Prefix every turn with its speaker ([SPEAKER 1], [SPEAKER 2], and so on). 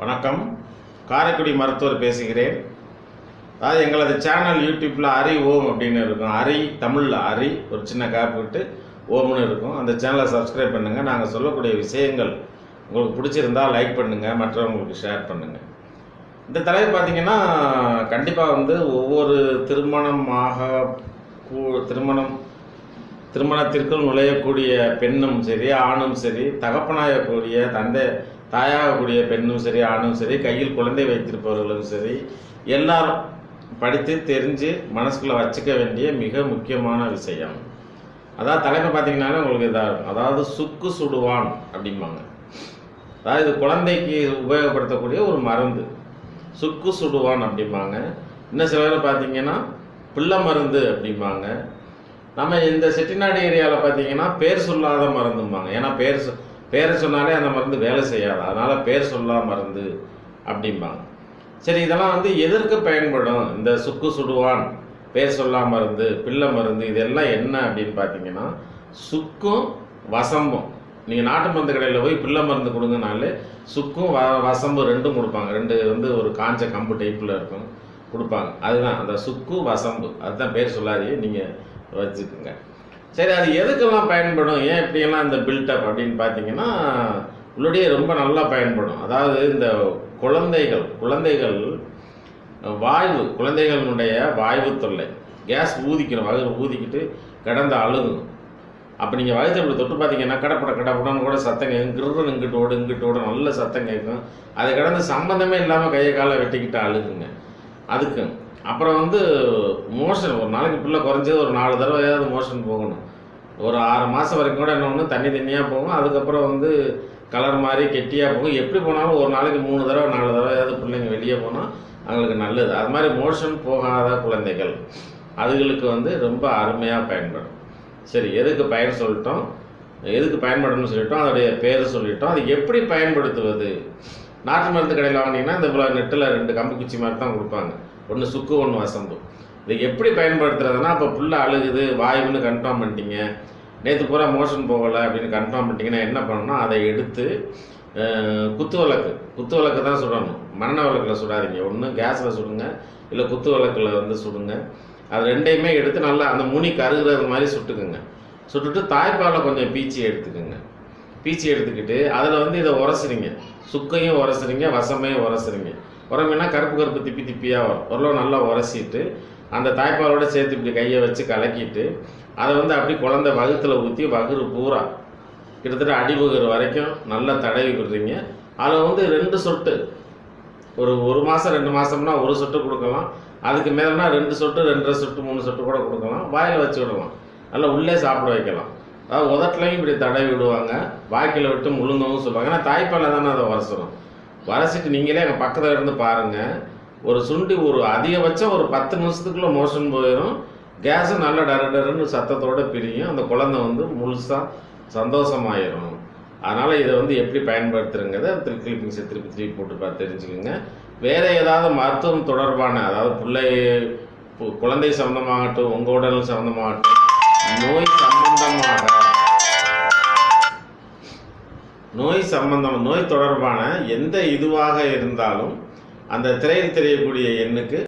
[SPEAKER 1] வணக்கம். காரைக்குடி மருத்துவர் பேசுகிறேன். அதாவது எங்களது சேனல் யூடியூப்பில் அரி ஓம் அப்படின்னு இருக்கும். அரி தமிழில் அரி ஒரு சின்ன கேப் விட்டு ஓம்னு இருக்கும். அந்த சேனலை சப்ஸ்கிரைப் பண்ணுங்கள் நாங்கள் சொல்லக்கூடிய விஷயங்கள் உங்களுக்கு பிடிச்சிருந்தா லைக் பண்ணுங்கள் மற்றவங்களுக்கு ஷேர் பண்ணுங்கள் இந்த தலைவர் பார்த்தீங்கன்னா கண்டிப்பாக வந்து ஒவ்வொரு திருமணமாக கூ- திருமணம் திருமணத்திற்குள் நுழையக்கூடிய பெண்ணும் சரி ஆணும் சரி தகப்பனாகக்கூடிய தந்தை தாயாகக்கூடிய பெண்ணும் சரி ஆணும் சரி கையில் குழந்தை வைத்திருப்பவர்களும் சரி எல்லாரும் படித்து தெரிஞ்சு மனசுக்குள்ள வச்சுக்க வேண்டிய மிக முக்கியமான விஷயம். அதாவது தலைமை பார்த்தீங்கன்னாலே உங்களுக்கு இதாக இருக்கும். அதாவது சுக்கு சுடுவான் அப்படிம்பாங்க. அதாவது இது குழந்தைக்கு உபயோகப்படுத்தக்கூடிய ஒரு மருந்து. சுக்கு சுடுவான் அப்படிம்பாங்க. இன்னும் சில பேர் பார்த்தீங்கன்னா பிள்ளை மருந்து அப்படிம்பாங்க. நம்ம இந்த செட்டிநாடு ஏரியாவில் பார்த்தீங்கன்னா பேர் சொல்லாத மருந்தும்பாங்க. ஏன்னா பேர் சொ- பேரை சொன்னாலே அந்த மருந்து வேலை செய்யாது. அதனால் பேர் சொல்லா மருந்து அப்படிம்பாங்க. சரி இதெல்லாம் வந்து எதற்கு பயன்படும்? இந்த சுக்கு சுடுவான் பேர் சொல்லா மருந்து பிள்ளை மருந்து இதெல்லாம் என்ன அப்படின்னு பார்த்தீங்கன்னா சுக்கும் வசம்பும். நீங்கள் நாட்டு மருந்து கடையில் போய் பிள்ளை மருந்து கொடுங்கனாலே சுக்கும் வ வசம்பு ரெண்டும் கொடுப்பாங்க. ரெண்டு வந்து ஒரு காஞ்ச கம்பு டைப்பில் இருக்கும். கொடுப்பாங்க. அதுதான் அந்த சுக்கு வசம்பு. அதுதான் பேர் சொல்லாதீங்க. நீங்கள் வச்சுக்கோங்க. சரி அது எதுக்கெல்லாம் பயன்படும்? ஏன் இப்படியெல்லாம் இந்த பில்டப் அப்படின்னு பார்த்தீங்கன்னா உள்ளுடைய ரொம்ப நல்லா பயன்படும். அதாவது இந்த குழந்தைகள் குழந்தைகள் வாய்வு குழந்தைகளுடைய வாய்வு தொல்லை. கேஸ் ஊதிக்கணும் வயிறு ஊதிக்கிட்டு கிடந்து அழுகும் அப்போ நீங்கள் வயிற்று இப்படி தொட்டு பார்த்தீங்கன்னா கடப்பட கடப்படன்னு கூட சத்தம் கேட்கும். கிருன்னு இங்கிட்டு ஓடு இங்கிட்டு ஓடு நல்ல சத்தம் கேட்கும். அதை கிடந்து சம்மந்தமே இல்லாமல் கையை காலை வெட்டிக்கிட்டு அழுகுங்க. அதுக்கு அப்புறம் வந்து மோஷன் ஒரு நாளைக்கு பிள்ளை குறைஞ்சது ஒரு நாலு தடவையாவது மோஷன் போகணும். ஒரு ஆறு மாதம் வரைக்கும் கூட என்ன ஒன்று தண்ணி தண்ணியாக போகும். அதுக்கப்புறம் வந்து கலர் மாதிரி கெட்டியாக போகும். எப்படி போனாலும் ஒரு நாளைக்கு மூணு தடவை நாலு தடவையாவது பிள்ளைங்க வெளியே போனால் அவங்களுக்கு நல்லது. அது மாதிரி மோஷன் போகாத குழந்தைகள் அதுகளுக்கு வந்து ரொம்ப அருமையாக பயன்படும். சரி எதுக்கு பயன் சொல்லிட்டோம்? எதுக்கு பயன்படணும்னு சொல்லிட்டோம்? அதோடைய பேர் சொல்லிட்டோம். அது எப்படி பயன்படுத்துவது? நாட்டு மருந்து கடையில் வாங்கினீங்கன்னா இந்த நெட்டில் ரெண்டு கம்பு குச்சி மாதிரி தான் கொடுப்பாங்க. ஒன்று சுக்கு ஒன்று வசம்பு. இதை எப்படி பயன்படுத்துறதுன்னா இப்போ புள்ள அழுகுது வாயுன்னு கன்ஃபார்ம் பண்ணிட்டீங்க. நேற்று பூரா மோஷன் போகலை அப்படின்னு கன்ஃபார்ம் பண்ணிட்டீங்கன்னா என்ன பண்ணணும்னா அதை எடுத்து குத்து விளக்கு. குத்து விளக்கு தான் சுடணும். மரண விளக்கில் சுடாதீங்க. ஒன்று கேஸில் சுடுங்க. இல்லை குத்து விளக்கில் வந்து சுடுங்க. அது ரெண்டையுமே எடுத்து நல்லா அந்த முனி கருகிறது மாதிரி சுட்டுக்குங்க. சுட்டுட்டு தாய்ப்பாலை கொஞ்சம் பீச்சி எடுத்துக்கோங்க. பீச்சி எடுத்துக்கிட்டு அதில் வந்து இதை உரசுறீங்க. சுக்கையும் உரசுறீங்க வசமையும் உரசுறீங்க. உரமினா கருப்பு கருப்பு திப்பி திப்பியாக வரும். ஓரளவு நல்லா உரசிட்டு அந்த தாய்ப்பாலோட சேர்த்து இப்படி கையை வச்சு கலக்கிட்டு அதை வந்து அப்படி குழந்தை வகுத்தில் ஊற்றி வகுறு பூரா. கிட்டத்தட்ட அடிபகுறு வரைக்கும் நல்லா தடவி விடுறீங்க. அதில் வந்து ரெண்டு சொட்டு. ஒரு ஒரு மாதம் ரெண்டு மாதம்னா ஒரு சொட்டு கொடுக்கலாம். அதுக்கு மேலேனா ரெண்டு சொட்டு ரெண்டரை சொட்டு மூணு சொட்டு கூட கொடுக்கலாம். வாயில் வச்சு விடலாம். நல்லா உள்ளே சாப்பிட வைக்கலாம். அதாவது உதட்டிலையும் இப்படி தடவி விடுவாங்க. வாய்க்கில் விட்டு முழுங்கவும் சொல்லுவாங்க. ஏன்னா தாய்ப்பாலில் தானே அதை வரசுறோம் வரசிட்டு நீங்களே எங்கள் பக்கத்தில் இருந்து பாருங்கள் ஒரு சுண்டி ஒரு அதிகபட்சம் ஒரு பத்து நிமிஷத்துக்குள்ளே மோஷன் போயிடும் கேஸும் நல்லா டர டருன்னு சத்தத்தோடு பிரியும். அந்த குழந்தை வந்து முழுசாக சந்தோஷமாயிரும். அதனால் இதை வந்து எப்படி பயன்படுத்துறங்கிறத திருப்பி கிளிப்பிங்ஸை திருப்பி திருப்பி போட்டு பார்த்து தெரிஞ்சுக்கோங்க. வேறு ஏதாவது மருத்துவம் தொடர்பான அதாவது பிள்ளை குழந்தை சம்மந்தமாகட்டும் உங்கள் உடல் சம்மந்தமாகட்டும் நோய் சம்பந்தமாக. நோய் சம்பந்தம் நோய் தொடர்பான எந்த இதுவாக இருந்தாலும் அந்த திரையில் தெரியக்கூடிய எண்ணுக்கு